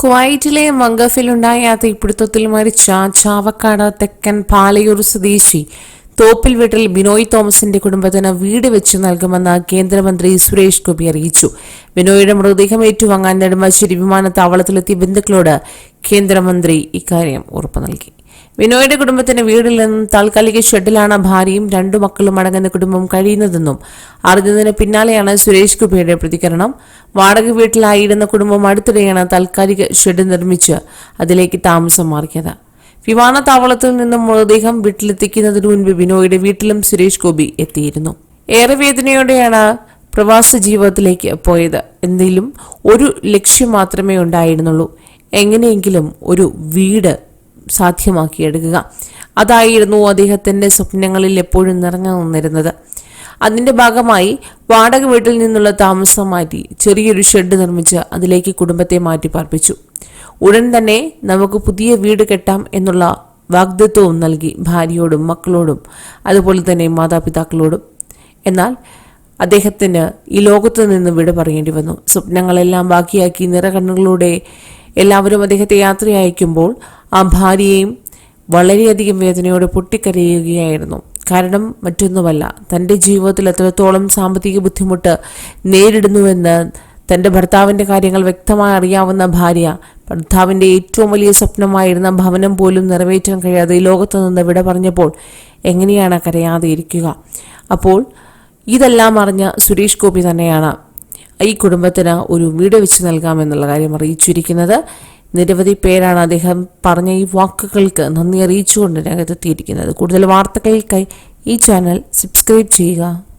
കുവൈറ്റിലെ മംഗഫിലുണ്ടായ തീപിടുത്തത്തിൽ മരിച്ച ചാവക്കാട് തെക്കൻ പാലയൂർ സ്വദേശി തോപ്പിൽ വീട്ടിൽ ബിനോയ് തോമസിന്റെ കുടുംബത്തിന് വീട് വെച്ച് നൽകുമെന്ന് കേന്ദ്രമന്ത്രി സുരേഷ് ഗോപി അറിയിച്ചു. ബിനോയുടെ മൃതദേഹം ഏറ്റുവാങ്ങാൻ നെടുമ്പാശ്ശേരി വിമാനത്താവളത്തിലെത്തിയ ബന്ധുക്കളോട് കേന്ദ്രമന്ത്രി ഇക്കാര്യം ഉറപ്പു നൽകി. വിനോയുടെ കുടുംബത്തിന്റെ വീടിൽ നിന്നും താൽക്കാലിക ഷെഡിലാണ് ഭാര്യയും രണ്ടു മക്കളും അടങ്ങുന്ന കുടുംബം കഴിയുന്നതെന്നും അറിഞ്ഞതിന് പിന്നാലെയാണ് സുരേഷ് കുബിയുടെ പ്രതികരണം. വാടക വീട്ടിലായിരുന്ന കുടുംബം അടുത്തിടെയാണ് താൽക്കാലിക ഷെഡ് നിർമ്മിച്ച് അതിലേക്ക് താമസം മാറിയത്. വിമാനത്താവളത്തിൽ നിന്നും മൃതദേഹം വീട്ടിലെത്തിക്കുന്നതിന് മുൻപ് ബിനോയുടെ വീട്ടിലും സുരേഷ് ഗോപി എത്തിയിരുന്നു. ഏറെ വേദനയോടെയാണ് പ്രവാസ ജീവിതത്തിലേക്ക് പോയത്. എന്തെങ്കിലും ഒരു ലക്ഷ്യം മാത്രമേ ഉണ്ടായിരുന്നുള്ളൂ. എങ്ങനെയെങ്കിലും ഒരു വീട് സാധ്യമാക്കിയെടുക്കുക. അതായിരുന്നു അദ്ദേഹത്തിന്റെ സ്വപ്നങ്ങളിൽ എപ്പോഴും നിറഞ്ഞു നിന്നിരുന്നത്. അതിന്റെ ഭാഗമായി വാടക വീട്ടിൽ നിന്നുള്ള താമസം മാറ്റി ചെറിയൊരു ഷെഡ് നിർമ്മിച്ച് അതിലേക്ക് കുടുംബത്തെ മാറ്റി പാർപ്പിച്ചു. ഉടൻ തന്നെ നമുക്ക് പുതിയ വീട് കെട്ടാം എന്നുള്ള വാഗ്ദത്വവും നൽകി ഭാര്യയോടും മക്കളോടും അതുപോലെ തന്നെ മാതാപിതാക്കളോടും. എന്നാൽ അദ്ദേഹത്തിന് ഈ ലോകത്ത് നിന്ന് വിട പറയേണ്ടി വന്നു. സ്വപ്നങ്ങളെല്ലാം ബാക്കിയാക്കി നിറകണ്ണുകളോടെ എല്ലാവരും അദ്ദേഹത്തെ യാത്ര ഭാര്യയെയും വളരെയധികം വേദനയോടെ പൊട്ടിക്കരയുകയായിരുന്നു. കാരണം മറ്റൊന്നുമല്ല തന്റെ ജീവിതത്തിൽ എത്രത്തോളം സാമ്പത്തിക ബുദ്ധിമുട്ട് നേരിടുന്നുവെന്ന് തന്റെ ഭർത്താവിന്റെ കാര്യങ്ങൾ വ്യക്തമായി അറിയാവുന്ന ഭാര്യ ഭർത്താവിന്റെ ഏറ്റവും വലിയ സ്വപ്നമായിരുന്ന ഭവനം പോലും നിറവേറ്റാൻ കഴിയാതെ ഈ ലോകത്ത് നിന്ന് വിട പറഞ്ഞപ്പോൾ എങ്ങനെയാണ് കരയാതെ ഇരിക്കുക? അപ്പോൾ ഇതെല്ലാം അറിഞ്ഞ സുരേഷ് ഗോപി തന്നെയാണ് ഈ കുടുംബത്തിന് ഒരു വീട് വെച്ച് നൽകാമെന്നുള്ള കാര്യം അറിയിച്ചിരിക്കുന്നത്. നിരവധി പേരാണ് അദ്ദേഹം പറഞ്ഞ ഈ വാക്കുകൾക്ക് നന്ദി അറിയിച്ചുകൊണ്ട് രംഗത്തെത്തിയിരിക്കുന്നത്. കൂടുതൽ വാർത്തകൾക്കായി ഈ ചാനൽ സബ്സ്ക്രൈബ് ചെയ്യുക.